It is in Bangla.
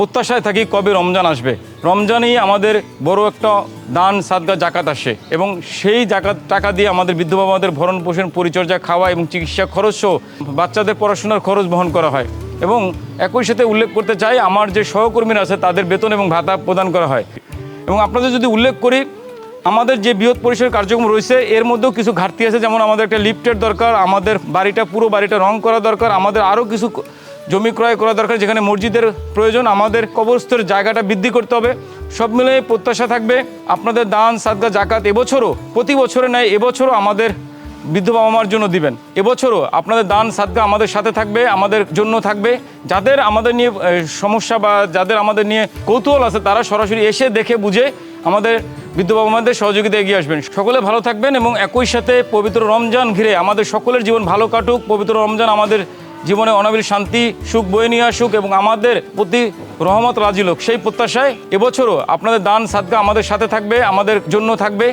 প্রত্যাশায় থাকি কবে রমজান আসবে। রমজানেই আমাদের বড় একটা দান, সাদগা, জাকাত আসে এবং সেই জাকাত, টাকা দিয়ে আমাদের বৃদ্ধ বাবাদের ভরণ পোষণ, পরিচর্যা, খাওয়া এবং চিকিৎসা খরচ সহ বাচ্চাদের পড়াশোনার খরচ বহন করা হয় এবং একই সাথে উল্লেখ করতে চাই, আমার যে সহকর্মীরা আছে তাদের বেতন এবং ভাতা প্রদান করা হয়। এবং আপনাদের যদি উল্লেখ করি, আমাদের যে বৃহৎ পরিসরের কার্যক্রম রয়েছে, এর মধ্যেও কিছু ঘাটতি আছে, যেমন আমাদের একটা লিফটের দরকার, আমাদের বাড়িটা, পুরো বাড়িটা রং করা দরকার, আমাদের আরও কিছু জমি ক্রয় করা দরকার, যেখানে মসজিদের প্রয়োজন, আমাদের কবরস্থের জায়গাটা বৃদ্ধি করতে হবে। সব মিলে প্রত্যাশা থাকবে, আপনাদের দান, সাদগা, জাকাত এবছরও, প্রতি বছরে নেয় এবছরও আমাদের বৃদ্ধ বাবা মার জন্য দিবেন। এবছরও আপনাদের দান, সাদগা আমাদের সাথে থাকবে, আমাদের জন্য থাকবে। যাদের আমাদের নিয়ে সমস্যা বা যাদের আমাদের নিয়ে কৌতূহল আছে, তারা সরাসরি এসে দেখে বুঝে আমাদের বৃদ্ধ বাবা মাদের সহযোগিতা এগিয়ে আসবেন। সকলে ভালো থাকবেন এবং একই সাথে পবিত্র রমজান ঘিরে আমাদের সকলের জীবন ভালো কাটুক। পবিত্র রমজান আমাদের জীবনে অনাবিল শান্তি, সুখ বয়ে নিয়ে আসুক এবং আমাদের প্রতি রহমত রাজি লোক। সেই প্রত্যাশায় এবছরও আপনাদের দান, সাদগা আমাদের সাথে থাকবে, আমাদের জন্য থাকবে।